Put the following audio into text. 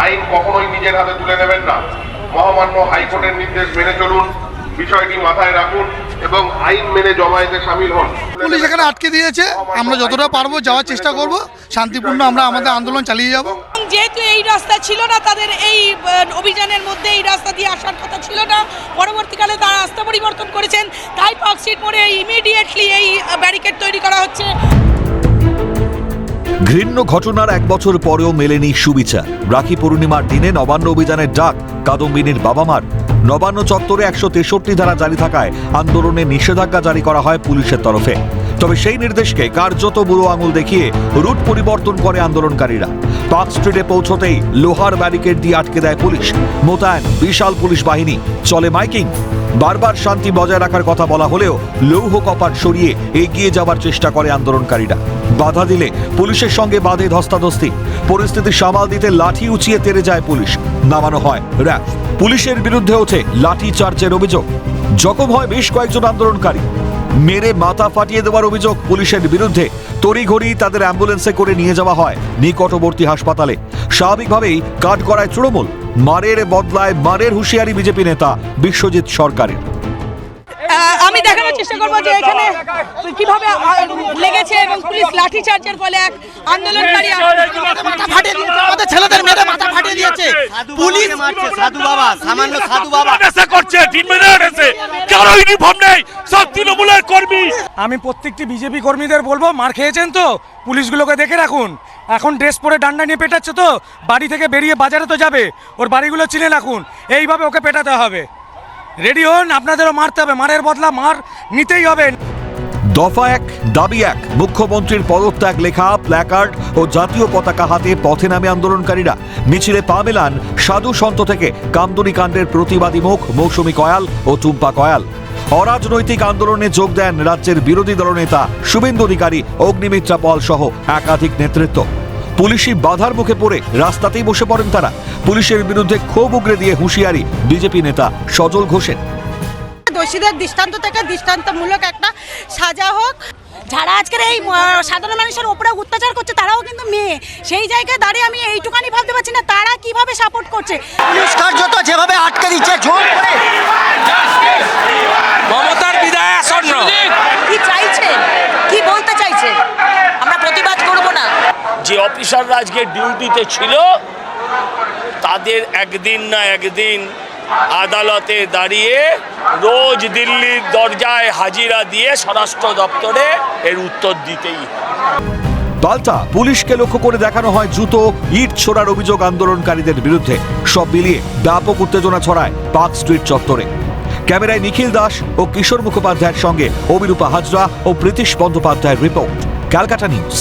আইন কখনোই নিজের হাতে তুলে নেবেন না। মহামান্য হাইকোর্টের নির্দেশ মেনে চলুন বিষয়টি মাথায় রাখুন এবং আইন মেনে জমায়েতে সামিল হন। পুলিশ এখানে আটকে দিয়েছে। আমরা যতটা পারব যাওয়ার চেষ্টা করব। শান্তিপূর্ণ আমরা আমাদের আন্দোলন চালিয়ে যাব। যেহেতু এই রাস্তা ছিল না তাদের এই অভিযানের মধ্যে এই রাস্তা দিয়ে আসার কথা ছিল না। পরবর্তীকালে তারা রাস্তা পরিবর্তন করেছেন। তাই পার্ক স্ট্রিট মোড়ে ইমিডিয়েটলি এই ব্যারিকেড তৈরি করা হচ্ছে। ঘৃণ্য ঘটনার এক বছর পরেও মেলেনি সুবিচার রাখি পূর্ণিমার দিনে নবান্ন অভিযানের ডাক, কাদম্বিনীর বাবা মার নবান্ন চত্বরে একশো তেষট্টি ধারা জারি থাকায় আন্দোলনে নিষেধাজ্ঞা জারি করা হয় পুলিশের তরফে। তবে সেই নির্দেশকে কার্যত বুড়ো আঙুল দেখিয়ে রুট পরিবর্তন করে আন্দোলনকারীরা। পার্ক স্ট্রিটে পৌঁছতেই লোহার ব্যারিকেড দিয়ে আটকে দেয় পুলিশ। মোতায়েন বিশাল পুলিশ বাহিনী। চলে মাইকিং। বারবার শান্তি বজায় রাখার কথা বলা হলেও লৌহ কপাট সরিয়ে এগিয়ে যাবার চেষ্টা করে আন্দোলনকারীরা। বাধা দিলে পুলিশের সঙ্গে বাধে ধস্তাধস্তি। পরিস্থিতি সামাল দিতে লাঠি উঁচিয়ে তেড়ে যায় পুলিশ। নামানো হয় র্যাব। পুলিশের বিরুদ্ধে ওঠে লাঠি চার্জের অভিযোগ। জখম হয় বেশ কয়েকজন আন্দোলনকারী। মেরে মাথা ফাটিয়ে দেওয়ার অভিযোগ পুলিশের বিরুদ্ধে। তড়িঘড়ি তাদের অ্যাম্বুলেন্সে করে নিয়ে যাওয়া হয় নিকটবর্তী হাসপাতালে। স্বাভাবিকভাবেই কাঠগড়ায় তৃণমূল। মারের বদলায় মারের হুঁশিয়ারি বিজেপি নেতা বিশ্বজিৎ সরকারের। দেখানোর চেষ্টা করব যে এখানে কীভাবে লেগেছে এবং পুলিশ লাঠি চার্জের ফলে এক আন্দোলনকারী মাথা ফাটিয়ে দিয়েছে আমাদের ছেলেদের মেরে মাথা ফাটিয়ে দিয়েছে। পুলিশ মারছে সাধু বাবা সামান্য সাধু বাবা। এসে করছে তিন মিনিট এসে কারও ইউনিফর্ম নেই সব তৃণমূলের কর্মী। আমি প্রত্যেকটি বিজেপি কর্মীদের বলব মার খেয়েছেন তো? পুলিশগুলোকে দেখে রাখুন। এখন ড্রেস পরে ডান্ডা নিয়ে পেটাচ্ছে তো? বাড়ি থেকে বেরিয়ে বাজারে তো যাবে। ওর বাড়িগুলো চিনে রাখুন। এইভাবে ওকে পেটাতে হবে। রেডি হন, আপনাদেরও মারতে হবে। মারের বদলা মার, নিতেই হবে। দফা এক, দাবি এক, মুখ্যমন্ত্রীর পদত্যাগ লেখা, প্ল্যাকার্ড ও জাতীয় পতাকা হাতে পথে নামে আন্দোলনকারীরা। মিছিলে পা মেলান সাধু সন্ত থেকে কামদুনি কাণ্ডের প্রতিবাদী মুখ মৌসুমী কয়াল ও টুম্পা কয়াল। অরাজনৈতিক আন্দোলনে যোগ দেন রাজ্যের বিরোধী দলনেতা শুভেন্দু অধিকারী, অগ্নিমিত্রা পল সহ একাধিক নেতৃত্ব। পুলিশি বাধার মুখে পড়ে রাস্তাতেই বসে পড়েন তারা। পুলিশের বিরুদ্ধে ক্ষোভ উগরে দিয়ে হুঁশিয়ারি বিজেপি নেতা সজল ঘোষের। দোষীদের দৃষ্টান্ত থেকে দৃষ্টান্তমূলক একটা সাজা হোক। যারা আজকের এই সাধারণ মানুষের উপরে অত্যাচার করছে তারাও কিন্তু মেয়ে। সেই জায়গায় দাঁড়িয়ে আমি এইটুকানি ভাবতে পারছি না তারা কীভাবে সাপোর্ট করছে। পুলিশ কার্যত যেভাবে আটকে দিচ্ছে জোর করে অফিসাররা আজকে ডিউটিতে ছিল, তাদের একদিন না একদিন আদালতে দাঁড়িয়ে রোজ দিল্লির দরজায় হাজিরা দিয়ে স্বরাষ্ট্র দপ্তরে এর উত্তর দিতেই। পাল্টা পুলিশকে লক্ষ্য করে দেখানো হয় জুতো, ইট ছোড়ার অভিযোগ আন্দোলনকারীদের বিরুদ্ধে। সব মিলিয়ে ব্যাপক উত্তেজনা ছড়ায় পার্ক স্ট্রিট চত্বরে। ক্যামেরায় নিখিল দাস ও কিশোর মুখোপাধ্যায়ের সঙ্গে অবিরূপা হাজরা ও প্রীতিশ বন্দ্যোপাধ্যায়ের রিপোর্ট, ক্যালকাটা নিউজ।